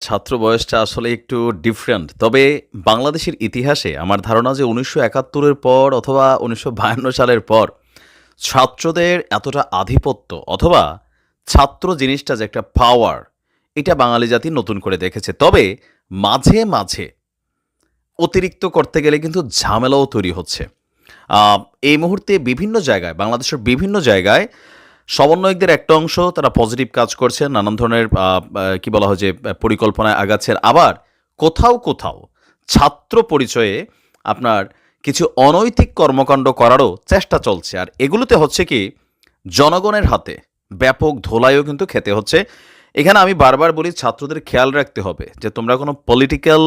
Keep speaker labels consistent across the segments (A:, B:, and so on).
A: ছাত্র বয়সটা আসলে একটু ডিফারেন্ট তবে বাংলাদেশের ইতিহাসে আমার ধারণা যে উনিশশো একাত্তরের পর অথবা উনিশশো বায়ান্ন সালের পর ছাত্রদের এতটা আধিপত্য অথবা ছাত্র জিনিসটা যে একটা পাওয়ার এটা বাঙালি জাতি নতুন করে দেখেছে। তবে মাঝে মাঝে অতিরিক্ত করতে গেলে কিন্তু ঝামেলাও তৈরি হচ্ছে। এই মুহূর্তে বিভিন্ন জায়গায়, বাংলাদেশের বিভিন্ন জায়গায় সমন্বয়কদের একটা অংশ, তারা পজিটিভ কাজ করছে, নানান ধরনের কি বলা হয় যে, পরিকল্পনায় আগাচ্ছেন আবার কোথাও কোথাও ছাত্র পরিচয়ে আপনার কিছু অনৈতিক কর্মকাণ্ড করারও চেষ্টা চলছে। আর এগুলোতে হচ্ছে কি, জনগণের হাতে ব্যাপক ধোলাইও কিন্তু খেতে হচ্ছে। এখানে আমি বারবার বলি, ছাত্রদের খেয়াল রাখতে হবে যে, তোমরা কোনো পলিটিক্যাল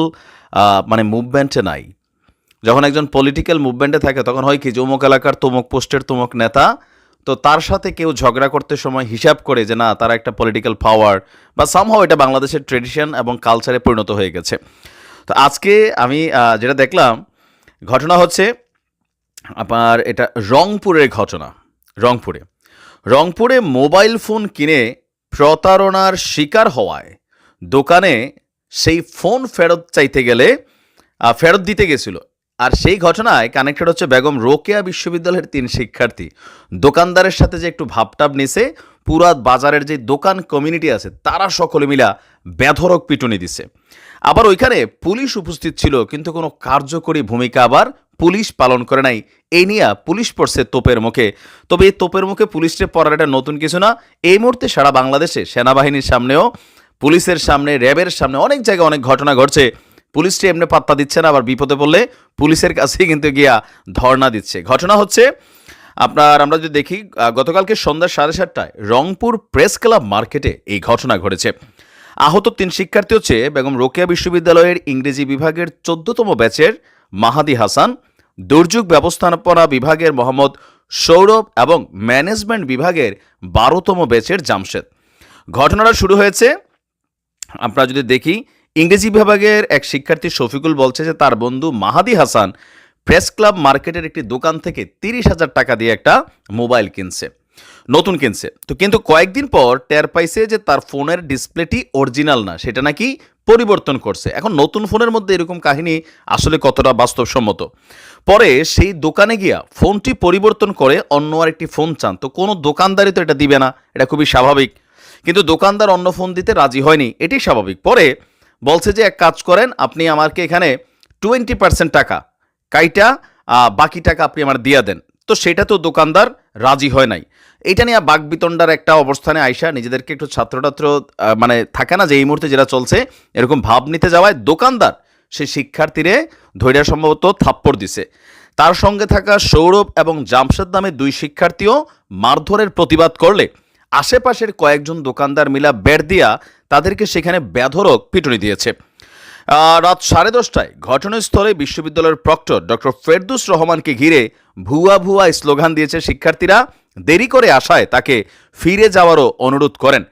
A: মানে মুভমেন্টে নাই। যখন একজন পলিটিক্যাল মুভমেন্টে থাকে, তখন হয় কি যে, অমুক এলাকার তমুক পোস্টের তমুক নেতা তো তার সাথে কেউ ঝগড়া করতে সময় হিসাব করে যে না, তারা একটা পলিটিক্যাল পাওয়ার বা সামহাও এটা বাংলাদেশের ট্রেডিশন এবং কালচারে পরিণত হয়ে গেছে। তো আজকে আমি যেটা দেখলাম, ঘটনা হচ্ছে আপনার এটা রংপুরের ঘটনা, রংপুরে। রংপুরে মোবাইল ফোন কিনে প্রতারণার শিকার হওয়ায় দোকানে সেই ফোন ফেরত চাইতে গেলে ফেরত দিতে গেছিল। আর সেই ঘটনায় কানেক্টেড হচ্ছে বেগম রোকেয়া বিশ্ববিদ্যালয়ের তিন শিক্ষার্থী। দোকানদারের সাথে যে একটু ভাবটাব নিছে পুরা বাজারের যে দোকান কমিউনিটি আছে, তারা সকলে মিলা বেধরক পিটুনি দিছে। আবার ওইখানে পুলিশ উপস্থিত ছিল, কিন্তু কোনো কার্যকরী ভূমিকা আবার পুলিশ পালন করে নাই। এই নিয়ে পুলিশ পড়ছে তোপের মুখে। তবে এই তোপের মুখে পুলিশে পড়ার এটা নতুন কিছু না। এই মুহূর্তে সারা বাংলাদেশে সেনাবাহিনীর সামনেও, পুলিশের সামনে, র্যাবের সামনে অনেক জায়গায় অনেক ঘটনা ঘটছে। পুলিশটি এমনি পাত্তা দিচ্ছে না, আবার বিপদে পড়লে পুলিশের কাছেই কিন্তু গিয়া ধর্ণা দিচ্ছে। ঘটনা হচ্ছে, আপনার আমরা যদি দেখি গতকালকে সন্ধ্যা সাড়ে সাতটায় রংপুর প্রেস ক্লাব মার্কেটে এই ঘটনা ঘটেছে। আহত তিন শিক্ষার্থী হচ্ছে বেগম রোকেয়া বিশ্ববিদ্যালয়ের ইংরেজি বিভাগের চোদ্দতম ব্যাচের মাহাদি হাসান, দুর্যোগ ব্যবস্থাপনা বিভাগের মোহাম্মদ সৌরভ এবং ম্যানেজমেন্ট বিভাগের বারোতম ব্যাচের জামশেদ। ঘটনাটা শুরু হয়েছে আমরা যদি দেখি ইংরেজি বিভাগের এক শিক্ষার্থী শফিকুল বলছে যে তার বন্ধু মাহাদি হাসান প্রেস ক্লাব মার্কেটের একটি দোকান থেকে তিরিশ হাজার টাকা দিয়ে একটা মোবাইল কিনছে, নতুন কিনছে। তো কিন্তু কয়েকদিন পর টের পাইছে যে তার ফোনের ডিসপ্লেটি অরিজিনাল না, সেটা নাকি পরিবর্তন করছে। এখন নতুন ফোনের মধ্যে এরকম কাহিনী আসলে কতটা বাস্তবসম্মত? পরে সেই দোকানে গিয়া ফোনটি পরিবর্তন করে অন্য আর একটি ফোন চান। তো কোনো দোকানদারই তো এটা দিবে না, এটা খুবই স্বাভাবিক। কিন্তু দোকানদার অন্য ফোন দিতে রাজি হয়নি এটি স্বাভাবিক। পরে বলছে যে, এক কাজ করেন, আপনি আমাকে এখানে টোয়েন্টি পার্সেন্ট টাকা, কাইটা বাকি টাকা আপনি আমার দিয়া দেন। তো সেটা তো দোকানদার রাজি হয় নাই। এটা নিয়ে বাগবিতণ্ডার একটা অবস্থানে আইসা নিজেদেরকে একটু ছাত্রটাত্র মানে থাকে না যে, এই মুহূর্তে যেটা চলছে, এরকম ভাব নিতে যাওয়ায় দোকানদার সেই শিক্ষার্থীরে ধৈর্য সম্ভবত থাপ্পড় দিছে। তার সঙ্গে থাকা সৌরভ এবং জামশেদ নামে দুই শিক্ষার্থীও মারধরের প্রতিবাদ করলে আশেপাশের কয়েকজন দোকানদার মিলা বেড় দিয়া তাদেরকে সেখানে বেধরক পিটুনি দিয়েছে। রাত সাড়ে দশটায় ঘটনাস্থলে বিশ্ববিদ্যালয়ের প্রক্টর ডক্টর ফেরদুস রহমানকে ঘিরে ভুয়া ভুয়া স্লোগান দিয়েছে শিক্ষার্থীরা। দেরি করে আসায় তাকে ফিরে যাওয়ারও অনুরোধ করেন।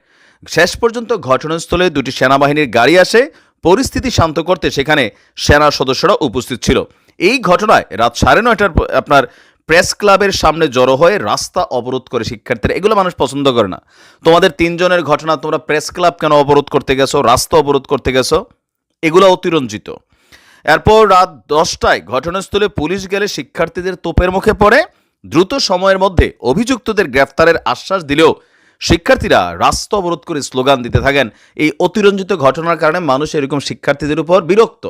A: শেষ পর্যন্ত ঘটনাস্থলে দুটি সেনাবাহিনীর গাড়ি আসে। পরিস্থিতি শান্ত করতে সেখানে সেনা সদস্যরা উপস্থিত ছিল। এই ঘটনায় রাত সাড়ে নয়টার আপনার প্রেস ক্লাবের সামনে জড়ো হয়ে রাস্তা অবরোধ করে শিক্ষার্থীরা। এগুলো মানুষ পছন্দ করে না। তোমাদের তিনজনের ঘটনা তোমরা প্রেস ক্লাব কেন অবরোধ করতে গেছো? রাস্তা অবরোধ করতে গেছো? এগুলো অতিরঞ্জিত। এরপর রাত দশটায় ঘটনাস্থলে পুলিশ গেলে শিক্ষার্থীদের তোপের মুখে পড়ে। দ্রুত সময়ের মধ্যে অভিযুক্তদের গ্রেফতারের আশ্বাস দিলেও শিক্ষার্থীরা রাস্তা অবরোধ করে স্লোগান দিতে থাকেন। এই অতিরঞ্জিত ঘটনার কারণে মানুষ এরকম শিক্ষার্থীদের উপর বিরক্ত।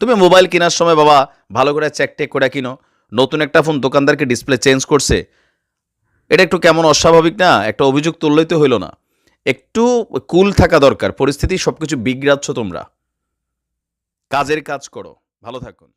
A: তুমি মোবাইল কেনার সময় বাবা, ভালো করে চেক টেক করে কিনো। নতুন একটা ফোন দোকানদারকে ডিসপ্লে চেঞ্জ করছে। এটা একটু কেমন অস্বাভাবিক না? একটা অভিযোগ তুললেই তো হইল না। একটু কুল থাকা দরকার। পরিস্থিতি সবকিছু বিগড়াচ্ছ তোমরা। কাজের কাজ করো। ভালো থাকুন।